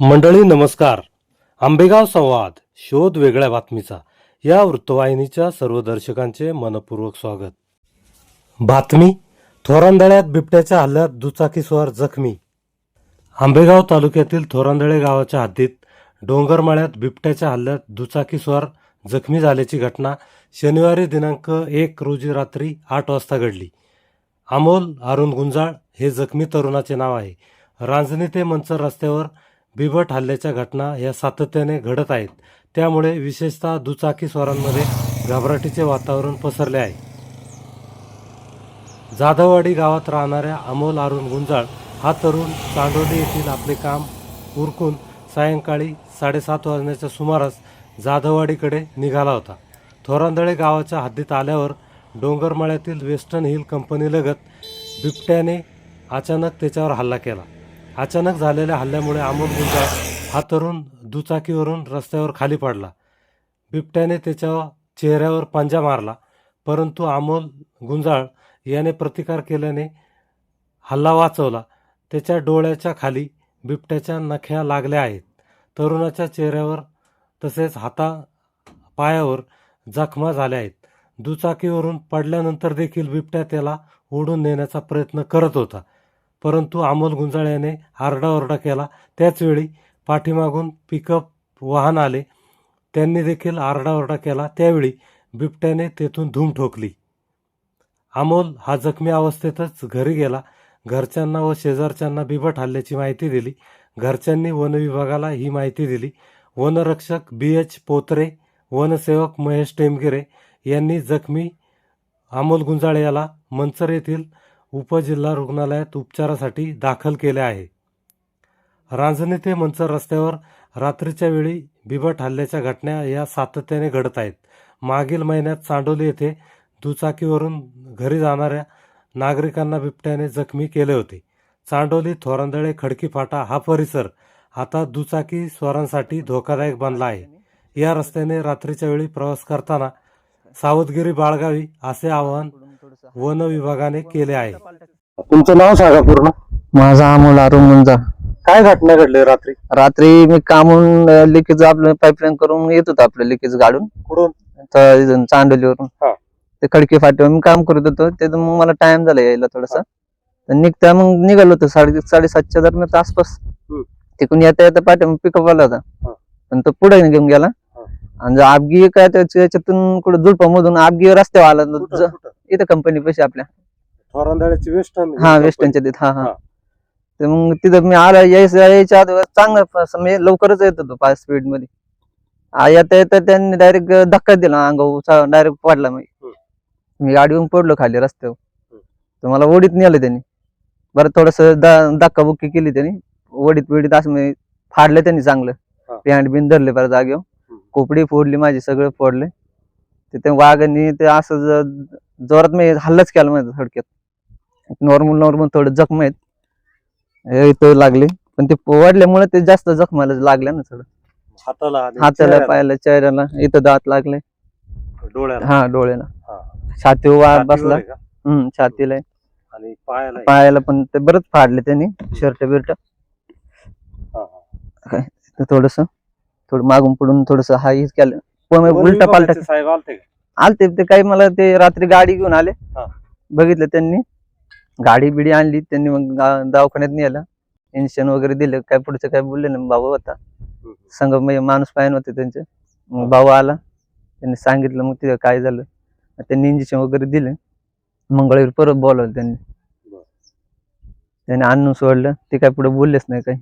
मंडळी नमस्कार. आंबेगाव संवाद शोध वेगळ्या बातमीचा. या वृत्तवाहिनीच्या सर्व दर्शकांचे मनपूर्वक स्वागत. बातमी थोरांदळ्यात बिबट्याच्या हल्ल्यात दुचाकीस्वार जखमी. आंबेगाव तालुक्यातील थोरांदळे गावाच्या हद्दीत डोंगरमाळ्यात बिबट्याच्या हल्ल्यात दुचाकीस्वार जखमी झाल्याची घटना शनिवारी दिनांक एक रोजी रात्री आठ वाजता घडली. अमोल अरुण गुंजाळ हे जखमी तरुणाचे नाव आहे. रांजणी ते मंचर रस्त्यावर बिबट हल्ल्याच्या घटना या सातत्याने घडत आहेत. त्यामुळे विशेषतः दुचाकी स्वारांमध्ये घबराटीचे वातावरण पसरले आहे. जाधववाडी गावात राहणाऱ्या अमोल अरुण गुंजाळ हा तरुण चांडोली येथील आपले काम उरकून सायंकाळी साडेसात वाजण्याच्या सुमारास जाधववाडीकडे निघाला होता. थोरांदळे गावाच्या हद्दीत आल्यावर डोंगरमाळ्यातील वेस्टर्न हिल कंपनीलगत बिबट्याने अचानक त्याच्यावर हल्ला केला. अचानक झालेल्या हल्ल्यामुळे अमोल गुंजाळ हा तरुण दुचाकीवरून रस्त्यावर खाली पडला. बिबट्याने त्याच्या चेहऱ्यावर पंजा मारला परंतु अमोल गुंजाळ याने प्रतिकार केल्याने हल्ला वाचवला. त्याच्या डोळ्याच्या खाली बिबट्याच्या नख्या लागल्या आहेत. तरुणाच्या चेहऱ्यावर तसेच हाता पायावर जखमा झाल्या आहेत. दुचाकीवरून पडल्यानंतर देखील बिबट्या त्याला ओढून नेण्याचा प्रयत्न करत होता. परंतु अमोल गुंजाळ याने आरडाओरडा केला. त्याचवेळी पाठीमागून पिकअप वाहन आले. त्यांनी देखील आरडाओरडा केला. त्यावेळी बिबट्याने तेथून धूम ठोकली. अमोल हा जखमी अवस्थेतच घरी गेला. घरच्यांना व शेजारच्यांना बिबट हल्ल्याची माहिती दिली. घरच्यांनी वन विभागाला ही माहिती दिली. वनरक्षक बी एच पोत्रे वनसेवक महेश टेमगिरे यांनी जखमी अमोल गुंजाळे याला मंचर येथील उपजिल्हा रुग्णालयात उपचारासाठी दाखल केले आहे. रांजणी ते मंचर रस्त्यावर रात्रीच्या वेळी बिबट हल्ल्याच्या घटना या सातत्याने घडत आहेत. मागील महिन्यात चांडोली येथे दुचाकीवरून घरी जाणाऱ्या नागरिकांना बिबट्याने जखमी केले होते. चांडोली थोरांदळे खडकी फाटा हा परिसर आता दुचाकी स्वारांसाठी धोकादायक बनला आहे. या रस्त्याने रात्रीच्या वेळी प्रवास करताना सावधगिरी बाळगावी असे आवाहन वन विभागाने केले आहे. तुमचं नाव सांगा पूर्ण. माझा अमोल अरुण मुंजा. काय घटना घडली रात्री? रात्री मी कामून लिकेज आपलं पाईपलाईन करून येत होतो आपलं लिकेज गाडून. कुठून? तर इथून चांडोलीवरून हा. ते खडकी फाटीवर मी काम करत होतो. तिथून मग मला टाइम झाला यायला थोडासा. तर निघता मग निघालो होतो. साडे साडेसातच्या दरम्यान आसपास. हम्म. तिकडून येता येता पाठी पिकअप आला हा. होता. पण तो पुढे घेऊन गेला. हा. आणि जो आपगी काय त्याच्या- याच्यातून कुठं जुलपामधून आपगी रस्त्यावर आला. कुठं- ज- कुठं? इथं कंपनी पैसे आपल्या. थोरांदळ्याची वेस्टर्न हा वेस्टर्नच्या तिथं हा हा. तर मग तिथं मी आला यायचं यायच्या अगोदर चांगलं म्हणजे लवकरच येत होतो फास्ट स्पीडमध्ये. आ, येता येता त्यांनी डायरेक्ट धक्का दिला अंगावर डायरेक्ट पडला मी. मी गाडीवरून पडलो खाली रस्त्यावर. तर मला ओढीत नेलं त्यांनी. बरं थोडस धक्काबुक्की केली त्यांनी. ओढीत बिडीत असं म्हणजे फाडलं त्यांनी चांगलं. पॅन्ट बिन धरले बरं जागेवर. कोपडी फोडली माझी सगळं फोडले. ते त्या वाघांनी ते असं जोरात मी हल्लाच केला माझ्या थोडक्यात. नॉर्मल नॉर्मल थोडं जखम आहेत. हे इथं लागले. पण ते वाढल्यामुळे ते जास्त जखमाला लागल्या ना थोडं. हाताला हाताला पायाला चेहऱ्याला इथं दात लागले. डोळ्याला. हा डोळ्याला. हा. वार छातीवर बसला? हम्म छातीला. आणि पायाला. पायाला पण ते बरंच फाडले त्यांनी शर्ट बिर्ट. थोडस थोडं मागून पुढून थोडस हाई केलं. पण उलटा पालटा साहेब आलते का? आलते ते काही मला ते रात्री गाडी घेऊन आले. हा. बघितलं त्यांनी. गाडी बिडी आणली त्यांनी मग गा- दवाखान्यात नेलं. इंजेक्शन वगैरे दिलं काय पुढचं काय बोलले ना भाऊ होता. संघ म्हणजे माणूस पाहिजे होते त्यांचे. मग भाऊ आला. त्यांनी सांगितलं मग तिथं काय झालं? त्यांनी इंजेक्शन वगैरे दिले. मंगळवारी परत बोलवलं त्यांनी. बरं. त्याने आणून सोडलं. ते काय पुढे बोललेच नाही काही.